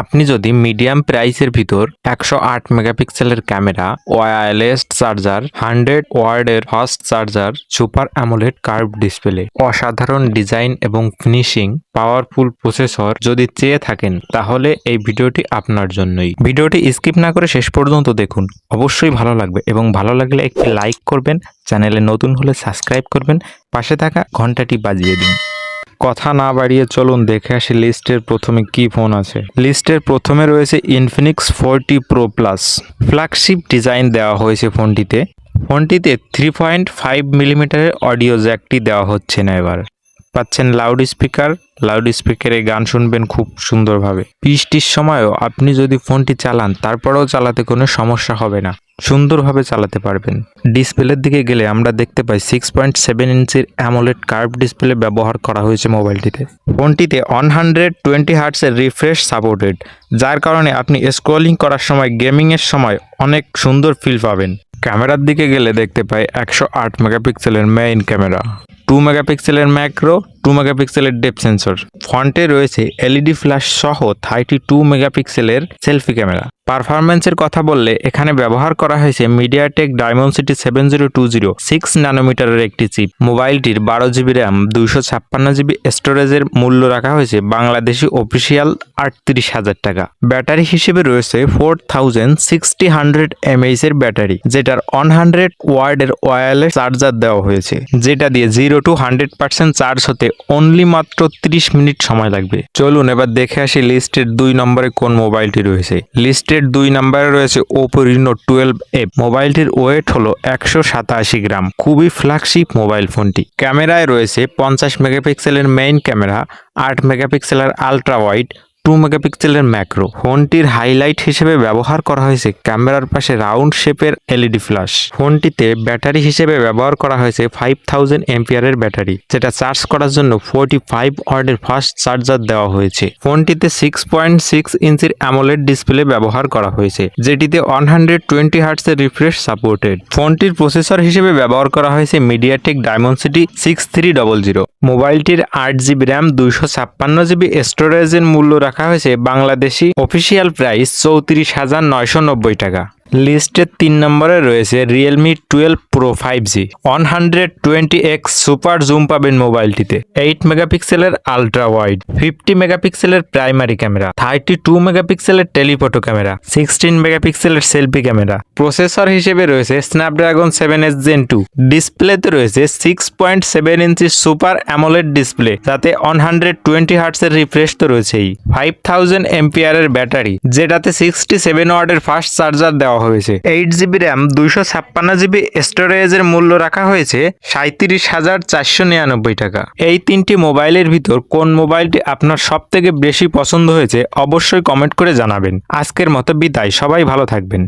আপনি যদি মিডিয়াম প্রাইসের ভিতর একশো আট মেগাপিক্সেলের ক্যামেরা ওয়্যারলেস চার্জার হান্ড্রেড ওয়ার্ডের fast charger super AMOLED curve display অসাধারণ ডিজাইন এবং ফিনিশিং পাওয়ারফুল প্রসেসর যদি চেয়ে থাকেন, তাহলে এই ভিডিওটি আপনার জন্যই। ভিডিওটি স্কিপ না করে শেষ পর্যন্ত দেখুন। অবশ্যই ভালো লাগবে এবং ভালো লাগলে একটি লাইক করবেন, চ্যানেলে নতুন হলে সাবস্ক্রাইব করবেন, পাশে থাকা ঘন্টাটি বাজিয়ে দিন। কথা না বাড়িয়ে চলুন দেখে আসি লিস্টের প্রথমে কি ফোন আছে। লিস্টের প্রথমে রয়েছে Infinix forty pro plus flagship design দেওয়া হয়েছে ফোনটিতে। ফোনটিতে থ্রি পয়েন্ট ফাইভ মিলিমিটারের অডিও জ্যাকটি দেওয়া হচ্ছে না এবার। পাচ্ছেন লাউড স্পিকার লাউড স্পিকারে গান শুনবেন খুব সুন্দরভাবে। বৃষ্টির সময়ও আপনি যদি ফোনটি চালান, তারপরেও চালাতে কোনো সমস্যা হবে না। সুন্দরভাবে চালাতে পারবেন। ডিসপ্লের দিকে গেলে আমরা দেখতে পাই সিক্স পয়েন্ট সেভেন ইঞ্চির অ্যামোলেড কার্ভ ডিসপ্লে ব্যবহার করা হয়েছে মোবাইলটিতে। ফোনটিতে ওয়ান হান্ড্রেড টোয়েন্টি হার্টসের রিফ্রেশ সাপোর্টেড যার কারণে আপনি স্ক্রলিং করার সময় গেমিংয়ের সময় অনেক সুন্দর ফিল পাবেন। ক্যামেরার দিকে গেলে দেখতে পাই একশো আট মেগাপিক্সেলের মেইন ক্যামেরা টু মেগাপিক্সেলের ম্যাক্রো টু মেগাপিক্সেলের ডেপ সেন্সর ফ্রন্টে রয়েছে এলইডি ফ্ল্যাশ সহ থার্টি টু মেগাপিক্সেলের সেলফি ক্যামেরা পারফরমেন্সের কথা বললে এখানে ব্যবহার করা হয়েছে MediaTek Dimensity seven zero two zero six ন্যানোমিটারের একটি চিপ মোবাইলটির বারো জিবি র্যাম দুইশো ছাপ্পান্ন জিবি স্টোরেজের মূল্য রাখা হয়েছে বাংলাদেশি অফিসিয়াল আটত্রিশ হাজার টাকা। ব্যাটারি হিসেবে রয়েছে four thousand sixty hundred mAh এর ব্যাটারি যেটার ওয়ান হান্ড্রেড ওয়ার্ডের ওয়্যারলেস চার্জার দেওয়া হয়েছে, যেটা দিয়ে zero to hundred percent charge হতে অনলি মাত্র ত্রিশ মিনিট সময় লাগবে। চলুন এবার দেখে আসি লিস্টের দুই নম্বরে কোন মোবাইলটি রয়েছে। লিস্টের দুই নম্বরে রয়েছে ওপো রিনো টুয়েলভ এফ মোবাইলটির ওয়েট হলো একশো সাতাশি গ্রাম। খুবই ফ্ল্যাগশিপ মোবাইল ফোনটি। ক্যামেরায় রয়েছে পঞ্চাশ মেগাপিক্সেলের মেইন ক্যামেরা, আট মেগাপিক্সেলের আলট্রা ওয়াইড টু মেগাপিক্সেলের ম্যাক্রো ফোনটির হাইলাইট হিসেবে ব্যবহার করা হয়েছে ক্যামেরার পাশে রাউন্ড শেপের এলইডি ফ্ল্যাশ ফোনটিতে ব্যাটারি হিসেবে ব্যবহার করা হয়েছে ফাইভ থাউজেন্ড এমপিয়ারের ব্যাটারি, যেটা চার্জ করার জন্য ফোরটি ফাইভ ওয়ার্ডের ফাস্ট চার্জার দেওয়া হয়েছে। ফোনটিতে সিক্স পয়েন্ট সিক্স ইঞ্চির অ্যামোলেড ডিসপ্লে ব্যবহার করা হয়েছে, যেটিতে ওয়ান হান্ড্রেড টোয়েন্টি হার্টসের রিফ্রেশ সাপোর্টেড ফোনটির প্রসেসর হিসেবে ব্যবহার করা হয়েছে MediaTek Dimensity six three double zero মোবাইলটির আট জিবি র্যাম দুইশো ছাপ্পান্ন জিবি স্টোরেজের মূল্য রাখা হয়েছে বাংলাদেশি অফিসিয়াল প্রাইস চৌত্রিশ হাজার নয়শো নব্বই টাকা। লিস্টের তিন নম্বরে রয়েছে Realme twelve pro five G one hundred twenty X super zoom পাবেন মোবাইলটিতে এইট মেগাপিক্সেলের আলট্রা ওয়াইড ফিফটি মেগাপিক্সেলের প্রাইমারি ক্যামেরা থার্টি টু মেগাপিক্সেলের টেলিফটো ক্যামেরা সিক্সটিন মেগাপিক্সেলের সেলফি ক্যামেরা প্রসেসর হিসেবে রয়েছে Snapdragon seven S Gen two ডিসপ্লেতে রয়েছে six point seven inch super AMOLED display যাতে ওয়ান হান্ড্রেড টোয়েন্টি হার্টসের রিফ্রেশ তো রয়েছেই। ফাইভ থাউজেন্ড এমপিয়ারের ব্যাটারি যেটাতে সিক্সটি সেভেন ওয়ার্ডের ফাস্ট চার্জার দেওয়া হয়েছে। এইট জিবি র্যাম দুইশো ছাপ্পান্ন জিবি স্টোরেজের মূল্য রাখা হয়েছে সাঁত্রিশ হাজার চারশো নিরানব্বই টাকা। এই তিনটি মোবাইলের ভিতর কোন মোবাইলটি আপনার সব থেকে বেশি পছন্দ হয়েছে অবশ্যই কমেন্ট করে জানাবেন। আজকের মতো বিদায়, সবাই ভালো থাকবেন।